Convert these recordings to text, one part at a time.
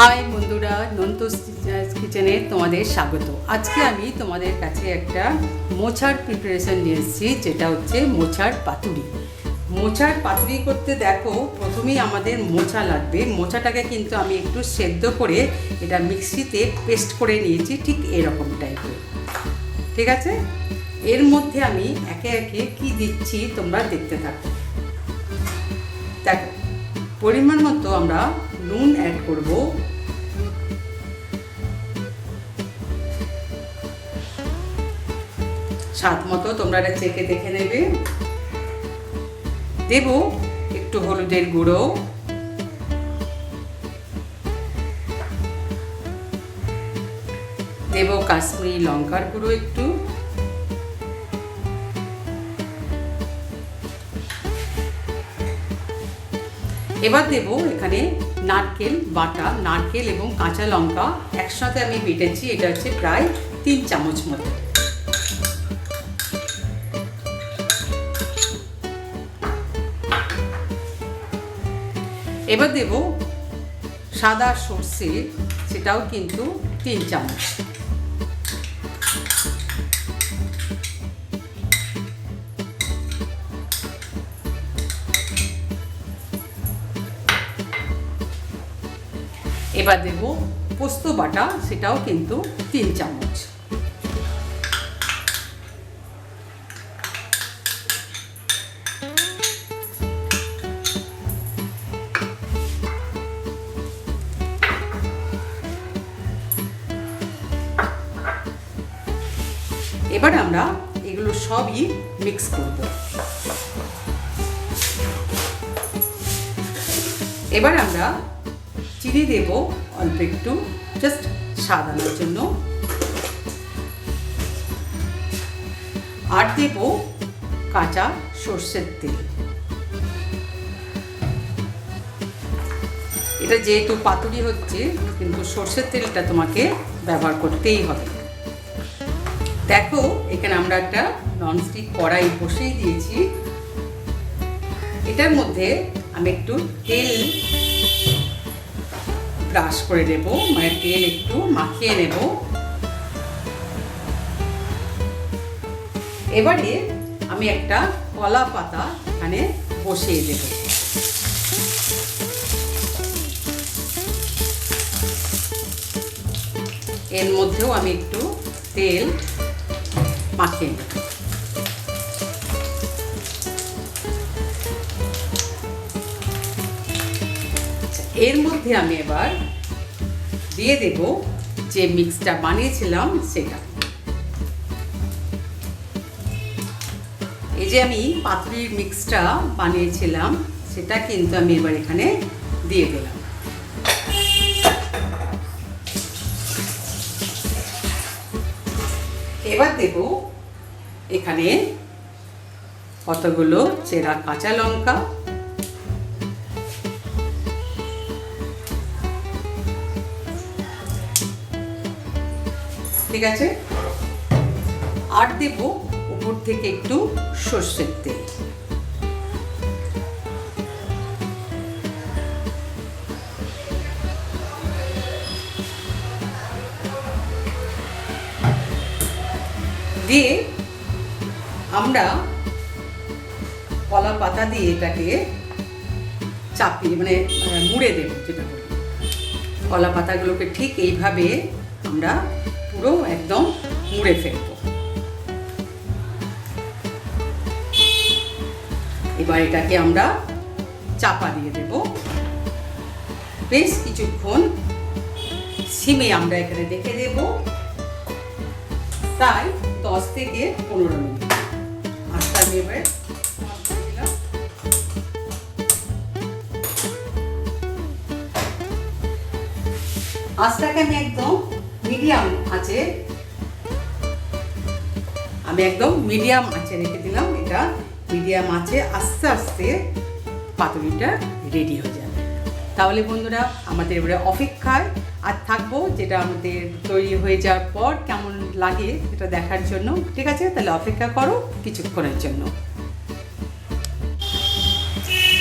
High বন্ধুরা, নন্তস কিচেনে তোমাদের স্বাগত। আজকে আমি তোমাদের কাছে একটা মোছার প্রিপারেশন নিয়ে এসেছি, যেটা হচ্ছে মোছার পাতুরি। মোচার পাতুরি করতে দেখো, প্রথমেই আমাদের মোচা লাগবে। মোচাটাকে কিন্তু আমি একটু সেদ্ধ করে এটা মিক্সিতে পেস্ট করে নিয়েছি, ঠিক এরকম টাইপের ঠিক আছে? এর মধ্যে আমি একে একে কি দিচ্ছি তোমরা দেখতে থাকো। দেখো, পরিমাণ মতো আমরা নুন অ্যাড করব। স্বাদ মতো তোমরা এটা চেকে দেখে নেবে। দেব একটু হলুদের গুঁড়ো। দেব কাশ্মীরি লঙ্কার গুঁড়ো একটু। এবার দেব এখানে নারকেল বাটা, নারকেল এবং কাঁচা লঙ্কা একসাথে আমি বেটেছি, এটা হচ্ছে প্রায় তিন চামচ মতো। এবার দেব সাদা সর্ষে, সেটাও কিন্তু তিন চামচ। এবার দেব পোস্ত বাটা, সেটাও কিন্তু তিন চামচ। এবার আমরা এগুলো সবই মিক্স করব। এবার আমরা চিনি দেব অল্প একটু জাস্ট স্বাদ আনার জন্য। আর দেব কাঁচা সর্ষের তেল। এটা যেহেতু পাতুরি হচ্ছে, কিন্তু সর্ষের তেলটা তোমাকে ব্যবহার করতেই হবে। দেখো, এখানে আমরা একটা ননস্টিক কড়াই বসিয়ে দিয়েছি। এটার মধ্যে আমি একটু তেল ব্রাশ করে নেব মানে তেল একটু মাখিয়ে নেব। এবারে আমি একটা কলা পাতা এখানে বসিয়ে দেব। এর মধ্যেও আমি একটু তেল মাখিয়ে এর মধ্যে আমি এবার দিয়ে দেব যে মিক্সটা বানিয়েছিলাম সেটা। এই যে আমি পাতুরির মিক্সটা বানিয়েছিলাম, সেটা কিন্তু আমি এবার এখানে দিয়ে দিলাম। এবার দেব এখানে কতগুলো চেরা কাঁচা লঙ্কা, ঠিক আছে? আর দেব উপর থেকে একটু সর্ষের তেল। দিয়ে আমরা কলা পাতা দিয়ে এটাকে চাপিয়ে মানে মুড়ে দেবো যেটা বলি। কলা পাতাগুলোকে ঠিক এইভাবে আমরা পুরো একদম মুড়ে ফেলব। এবার এটাকে আমরা চাপা দিয়ে দেব। বেশ কিছুক্ষণ সিমে আমরা এখানে রেখে দেব। প্রায় দশ থেকে পনেরো মিনিট। আমি এবার আমি একদম মিডিয়াম আছে আমি একদম মিডিয়াম আঁচে রেখে দিলাম। এটা মিডিয়াম আছে আস্তে আস্তে পাতুরিটা রেডি হয়ে যাবে। তাহলে বন্ধুরা, আমাদের এবারে অপেক্ষায় আর থাকব, যেটা আমাদের তৈরি হয়ে যাওয়ার পর কেমন লাগে সেটা দেখার জন্য। ঠিক আছে? তাহলে অপেক্ষা করো কিছুক্ষণের জন্য।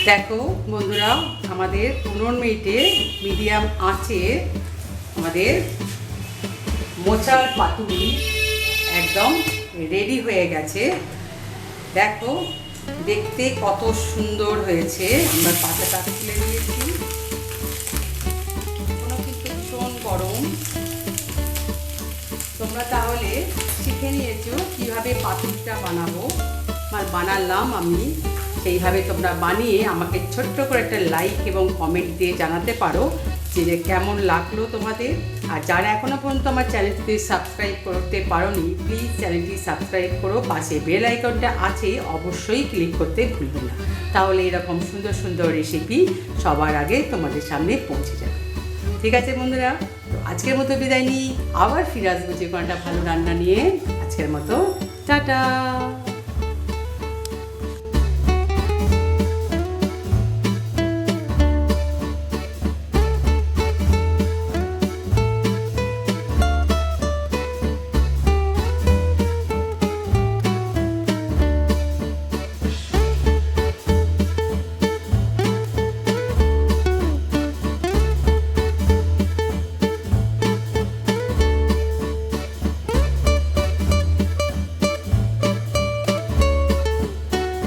দেখো বন্ধুরা, আমাদের পনেরো মিনিটে মিডিয়াম আঁচে আমাদের মোচার পাতুরি একদম রেডি হয়ে গেছে। দেখো, দেখতে কত সুন্দর হয়েছে। আমরা পাতাটা তুলে নিয়েছি। গরম। তোমরা তাহলে শিখে নিয়েছো কীভাবে পাতুরিটা বানাবো। আর বানালাম আমি। সেইভাবে তোমরা বানিয়ে আমাকে ছোট্ট করে একটা লাইক এবং কমেন্ট দিয়ে জানাতে পারো যে কেমন লাগল তোমাদের। আর যারা এখনও পর্যন্ত আমার চ্যানেলটিতে সাবস্ক্রাইব করতে পারোনি প্লিজ চ্যানেলটি সাবস্ক্রাইব করো। পাশে বেল আইকনটা আছে, অবশ্যই ক্লিক করতে ভুলবে না। তাহলে এরকম সুন্দর সুন্দর রেসিপি সবার আগে তোমাদের সামনে পৌঁছে যাবে। ঠিক আছে বন্ধুরা আজকের মতো বিদায় নিই। আবার ফিরে আসব যে কোনটা ভালো রান্না নিয়ে। আজকের মতো, টাটা।